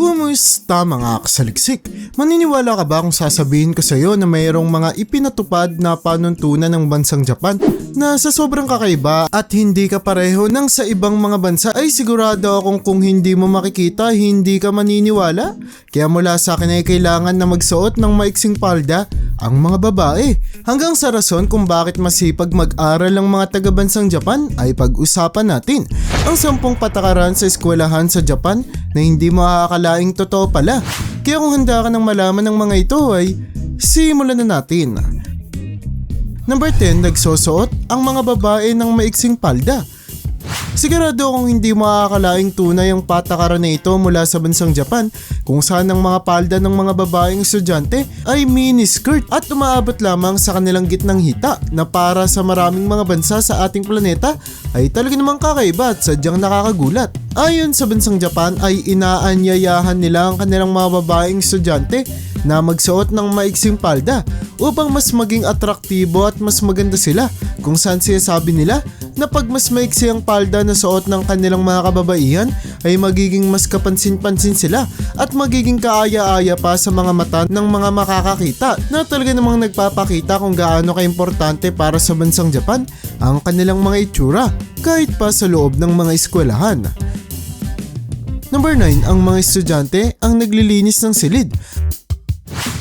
Kumusta mga kasaliksik? Maniniwala ka ba kung sasabihin ko sa iyo na mayroong mga ipinatupad na panuntunan ng bansang Japan na sa sobrang kakaiba at hindi ka pareho ng sa ibang mga bansa ay sigurado akong kung hindi mo makikita hindi ka maniniwala? Kaya mula sa akin ay kailangan na magsuot ng maiksing palda ang mga babae. Hanggang sa rason kung bakit masipag mag-aral ang mga taga-bansang Japan ay pag-usapan natin ang sampung patakaran sa eskwelahan sa Japan na hindi mo aakalaing totoo pala. Kaya kung handa ka ng malaman ng mga ito ay simulan na natin. Number 10, nagsusuot ang mga babae ng maiksing palda. Sigurado kung hindi mo aakalaing tunay ang patakaran na ito mula sa bansang Japan kung saan ang mga palda ng mga babaeng estudyante ay mini skirt at umaabot lamang sa kanilang gitnang hita na para sa maraming mga bansa sa ating planeta ay talaga namang kakaiba at sadyang nakakagulat. Ayon sa bansang Japan ay inaanyayahan nila ang kanilang mga babaeng estudyante na magsuot ng maiksing palda upang mas maging atraktibo at mas maganda sila kung saan sinasabi nila na pag mas maiksi ang palda na suot ng kanilang mga kababaihan ay magiging mas kapansin-pansin sila at magiging kaaya-aya pa sa mga mata ng mga makakakita na talaga namang nagpapakita kung gaano kaimportante para sa bansang Japan ang kanilang mga itsura kahit pa sa loob ng mga eskwelahan. Number 9, ang mga estudyante ang naglilinis ng silid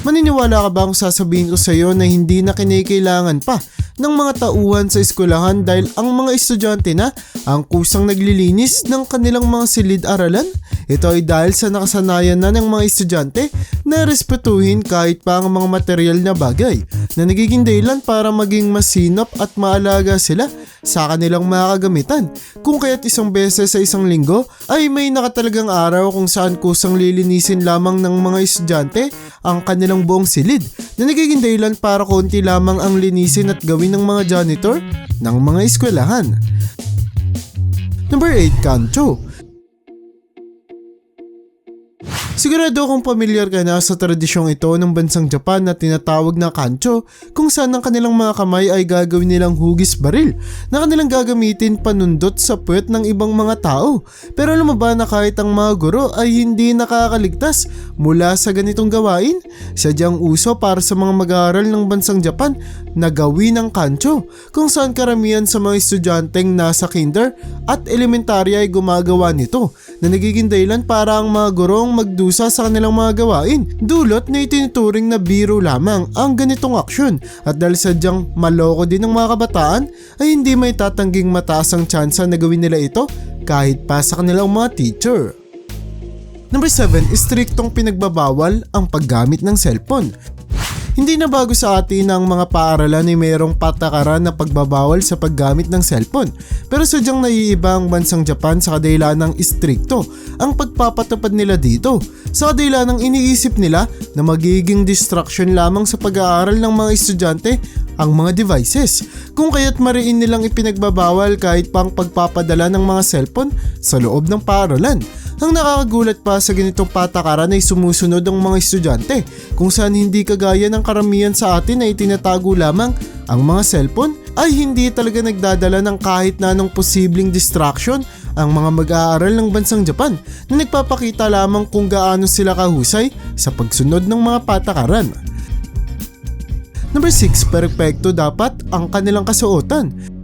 Maniniwala ka ba kung sasabihin ko sa iyo na hindi na kinikailangan pa ng mga tauhan sa eskwelahan dahil ang mga estudyante na ang kusang naglilinis ng kanilang mga silid-aralan? Ito ay dahil sa nakasanayan na ng mga estudyante na respetuhin kahit pa ang mga material na bagay na nagiging dahilan para maging masinop at maalaga sila sa kanilang mga kagamitan. Kung kaya't isang beses sa isang linggo ay may nakatalagang araw kung saan kusang lilinisin lamang ng mga estudyante ang kanilang buong silid na nagiging dahilan para konti lamang ang linisin at gawin ng mga janitor ng mga eskwelahan. Number 8, Kancho. Sigurado kung pamilyar ka na sa tradisyong ito ng bansang Japan na tinatawag na kancho kung saan ang kanilang mga kamay ay gagawin nilang hugis baril na kanilang gagamitin panundot sa puwet ng ibang mga tao. Pero alam na kahit ang mga guro ay hindi nakakaligtas mula sa ganitong gawain? Sadyang uso para sa mga mag-aaral ng bansang Japan na gawin ang kancho kung saan karamihan sa mga estudyanteng nasa kinder at elementary ay gumagawa nito na nagiging dahilan para ang mga gurong magdusa sa kanilang mga gawain. Dulot na itinuturing na biro lamang ang ganitong aksyon at dahil sadyang maloko din ng mga kabataan ay hindi may tatangging mataas ang tsansa na gawin nila ito kahit pa sa kanilang mga teacher. Number 7, striktong pinagbabawal ang paggamit ng cellphone. Hindi na bago sa atin ang mga paaralan ay mayroong patakaran na pagbabawal sa paggamit ng cellphone. Pero sadyang naiiba ang bansang Japan sa kadahilan ng istrikto ang pagpapatupad nila dito. Sa kadahilan ng iniisip nila na magiging distraction lamang sa pag-aaral ng mga estudyante ang mga devices. Kung kaya't mariin nilang ipinagbabawal kahit pang pagpapadala ng mga cellphone sa loob ng paaralan. Ang nakakagulat pa sa ganitong patakaran ay sumusunod ang mga estudyante kung saan hindi kagaya ng karamihan sa atin ay tinatago lamang ang mga cellphone ay hindi talaga nagdadala ng kahit na anong posibleng distraction ang mga mag-aaral ng bansang Japan na nagpapakita lamang kung gaano sila kahusay sa pagsunod ng mga patakaran. Number 6, perpekto dapat ang kanilang kasuotan.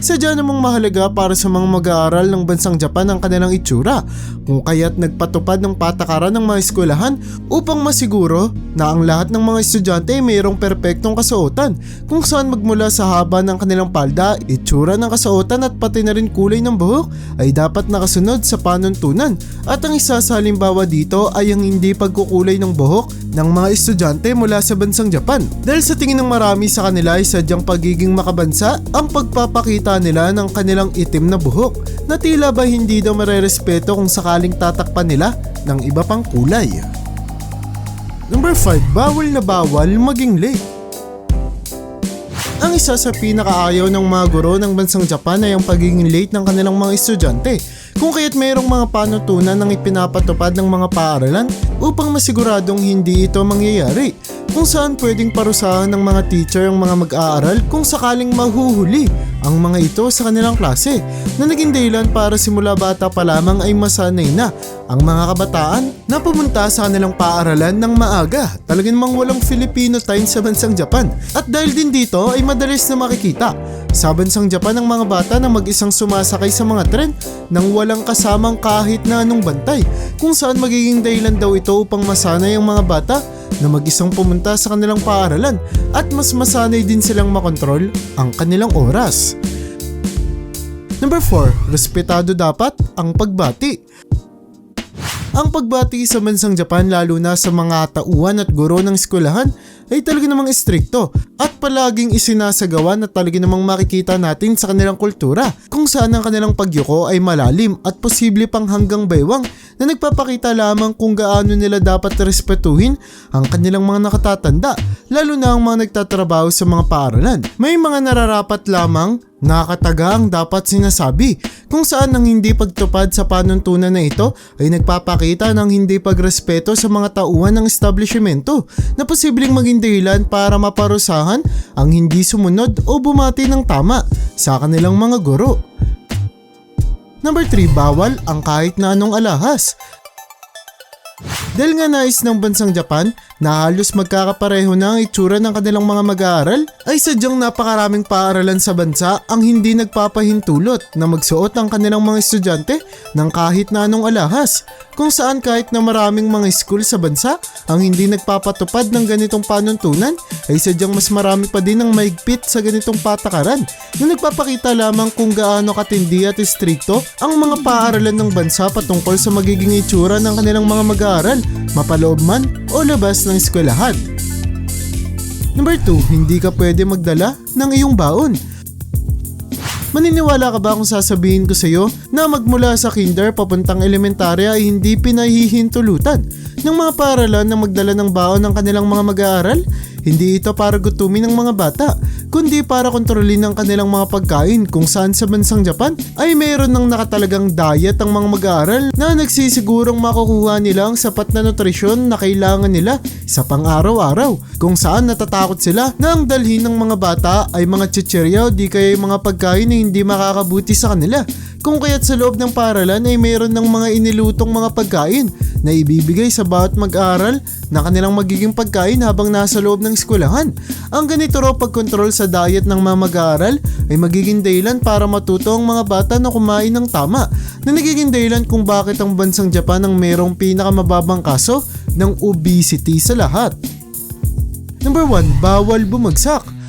Sadya namang mahalaga para sa mga mag-aaral ng bansang Japan ang kanilang itsura. Kung kaya't nagpatupad ng patakaran ng mga eskwelahan upang masiguro na ang lahat ng mga estudyante ay mayroong perpektong kasuotan kung saan magmula sa haba ng kanilang palda, itsura ng kasuotan at pati na rin kulay ng buhok ay dapat nakasunod sa panuntunan. At ang isa sa halimbawa dito ay ang hindi pagkukulay ng buhok ng mga estudyante mula sa bansang Japan dahil sa tingin ng marami sa kanila ay sadyang pagiging makabansa ang pagpapakita nila ng kanilang itim na buhok na tila ba hindi daw marerespeto kung sakaling tatakpan nila ng iba pang kulay. Number 5, bawal na bawal maging late. Ang isa sa pinakaayaw ng mga guro ng bansang Japan ay ang pagiging late ng kanilang mga estudyante kung kaya't mayroong mga panutunan ng ipinapatupad ng mga paaralan upang masiguradong hindi ito mangyayari. Kung saan pwedeng parusahan ng mga teacher ang mga mag-aaral kung sakaling mahuhuli ang mga ito sa kanilang klase na naging dahilan para simula bata pa lamang ay masanay na ang mga kabataan na pumunta sa kanilang paaralan ng maaga. Talagang namang walang Filipino time sa bansang Japan. At dahil din dito ay madalas na makikita sa bansang Japan ang mga bata na mag-isang sumasakay sa mga tren nang walang kasamang kahit na anong bantay kung saan magiging dahilan daw ito upang masanay ang mga bata na mag-isang pumunta sa kanilang paaralan at mas masanay din silang makontrol ang kanilang oras. Number 4, respetado dapat ang pagbati. Ang pagbati sa bansang Japan lalo na sa mga tauhan at guro ng eskwelahan ay talaga namang istrikto at palaging isinasagawa na talaga namang makikita natin sa kanilang kultura kung saan ang kanilang pagyuko ay malalim at posible pang hanggang baywang na nagpapakita lamang kung gaano nila dapat respetuhin ang kanilang mga nakatatanda lalo na ang mga nagtatrabaho sa mga paaralan. May mga nararapat lamang Nakakataga ang dapat sinasabi kung saan ang hindi pagtupad sa panuntunan na ito ay nagpapakita ng hindi pagrespeto sa mga tauhan ng establishmento na posibleng maging dahilan para maparusahan ang hindi sumunod o bumati ng tama sa kanilang mga guro. Number 3, bawal ang kahit na anong alahas. Dahil nga nais ng bansang Japan na halos magkakapareho na ang itsura ng kanilang mga mag-aaral, ay sadyang napakaraming paaralan sa bansa ang hindi nagpapahintulot na magsuot ang kanilang mga estudyante ng kahit na anong alahas, kung saan kahit na maraming mga school sa bansa ang hindi nagpapatupad ng ganitong panuntunan, ay sadyang mas marami pa din ang maigpit sa ganitong patakaran na nagpapakita lamang kung gaano katindi at istrikto ang mga paaralan ng bansa patungkol sa magiging itsura ng kanilang mga mag-aaral, mapaloob man o labas ng eskwelahan. Number 2, hindi ka pwede magdala ng iyong baon. Maniniwala ka ba kung sasabihin ko sa iyo na magmula sa kinder papuntang elementarya ay hindi pinahihintulutan ng mga paaralan na magdala ng baon ng kanilang mga mag-aaral? Hindi ito para gutumin ng mga bata, kundi para kontrolin ang kanilang mga pagkain kung saan sa bansang Japan ay mayroon ng nakatalagang diet ang mga mag-aaral na nagsisigurong makukuha nila ang sapat na nutrisyon na kailangan nila sa pang-araw-araw kung saan natatakot sila na ang dalhin ng mga bata ay mga chichirya o di kaya mga pagkain na hindi makakabuti sa kanila. Kung kaya't sa loob ng paralan ay mayroon ng mga inilutong mga pagkain na ibibigay sa bawat mag-aaral na kanilang magiging pagkain habang nasa loob ng eskwelahan. Ang ganito raw pagkontrol sa diet ng mga mag-aaral ay magiging dahilan para matuto ang mga bata na kumain ng tama na nagiging dahilan kung bakit ang bansang Japan ang mayroong pinakamababang kaso ng obesity sa lahat. Number 1, bawal bumagsak.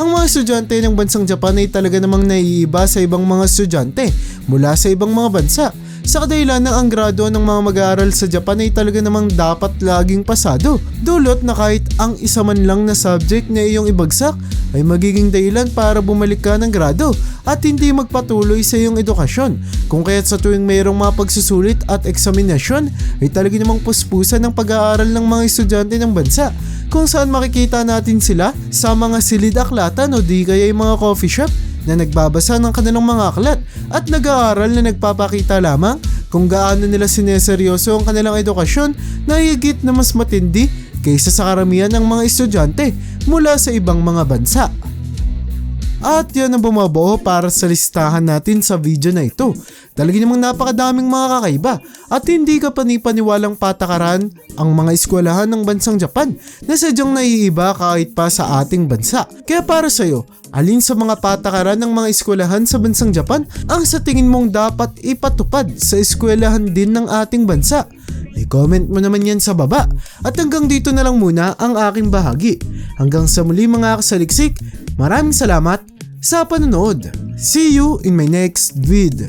Ang mga estudyante ng bansang Japan ay talaga namang naiiba sa ibang mga estudyante mula sa ibang mga bansa. Sa kadahilan ng ang grado ng mga mag-aaral sa Japan ay talaga namang dapat laging pasado. Dulot na kahit ang isa man lang na subject na iyong ibagsak ay magiging dahilan para bumalik ka ng grado at hindi magpatuloy sa iyong edukasyon. Kung kaya't sa tuwing mayroong mga pagsusulit at eksaminasyon ay talaga namang puspusan ng pag-aaral ng mga estudyante ng bansa kung saan makikita natin sila sa mga silid aklatan o di kaya yung mga coffee shop na nagbabasa ng kanilang mga aklat at nag-aaral na nagpapakita lamang kung gaano nila sineseryoso ang kanilang edukasyon na higit na mas matindi kaysa sa karamihan ng mga estudyante mula sa ibang mga bansa. At yan ang bumabuo para sa listahan natin sa video na ito. Talaga namang napakadaming mga kakaiba at hindi ka panipaniwalang patakaran ang mga eskwelahan ng bansang Japan na sadyang naiiba kahit pa sa ating bansa. Kaya para sa'yo, alin sa mga patakaran ng mga eskwelahan sa bansang Japan ang sa tingin mong dapat ipatupad sa eskwelahan din ng ating bansa? I-comment mo naman yan sa baba. At hanggang dito na lang muna ang aking bahagi. Hanggang sa muli mga kasaliksik, maraming salamat sa panonood. See you in my next vid.